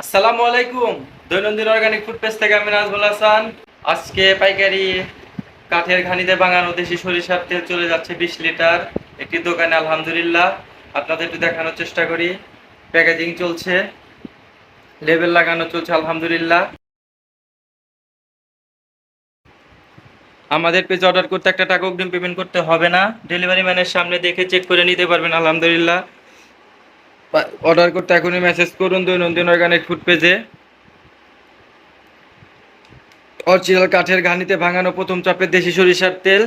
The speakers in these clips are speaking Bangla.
আসসালামু আলাইকুম। দৈনন্দিন অর্গানিক ফুড পেজ থেকে আমি নাজমুল হাসান। আজকে পাইকারি কাঠের ঘানিতে বাঙানো দেশি সরিষার তেল চলে যাচ্ছে বিশ লিটার। একটি দোকানে, আলহামদুলিল্লাহ। আপনাদের একটু দেখানোর চেষ্টা করি। প্যাকেজিং চলছে। লেবেল লাগানো চলছে, আলহামদুলিল্লাহ। আমাদের পেজে অর্ডার করতে একটা টাকা অগ্রিম পেমেন্ট করতে হবে না। ডেলিভারি ম্যানের সামনে দেখে চেক করে নিতে পারবেন, আলহামদুলিল্লাহ। অর্ডার করতে এখনই মেসেজ করুন, দৈনন্দিন অর্গানিক ফুড পেজে অরিজিনাল কাঠের ঘানিতে ভাঙানো প্রথম চাপের দেশি সরিষার তেল।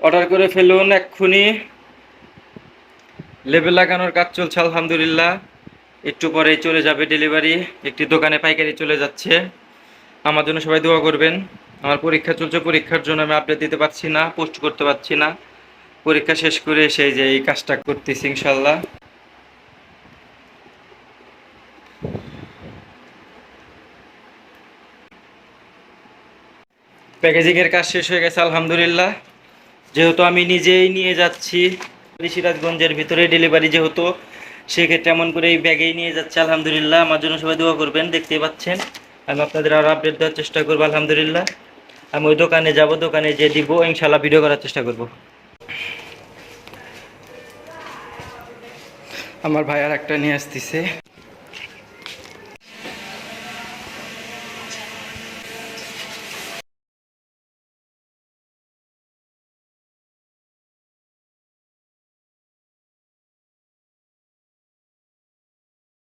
অর্ডার করে ফেলুন এক্ষুনি। লেবেল লাগানোর কাজ চলছে, আলহামদুলিল্লাহ। একটু পরেই চলে যাবে ডেলিভারি একটি দোকানে পাইকারি চলে যাচ্ছে। আমার জন্য সবাই দোয়া করবেন। আমার পরীক্ষা চলছে, পরীক্ষার জন্য আমি আপডেট দিতে পারছি না পোস্ট করতে পারছি না। পরীক্ষা শেষ করে সেই যে এই কাজটা করতেছি ইনশাল্লাহ প্যাকেজিংয়ের কাজ শেষ হয়ে গেছে, আলহামদুলিল্লাহ। যেহেতু আমি নিজেই নিয়ে যাচ্ছি, সিরাজগঞ্জের ভিতরে ডেলিভারি যেহেতু, সেক্ষেত্রে এমন করে এই ব্যাগেই নিয়ে যাচ্ছে, আলহামদুলিল্লাহ। আমার জন্য সবাই দোয়া করবেন দেখতে পাচ্ছেন। আমি আপনাদের আরও আপডেট দেওয়ার চেষ্টা করব, আলহামদুলিল্লাহ। আমি ওই দোকানে যাব, দোকানে যে দিব ইনশাল্লাহ ভিডিও করার চেষ্টা করব। আমার ভাই আর একটা নিয়ে আসতেছে।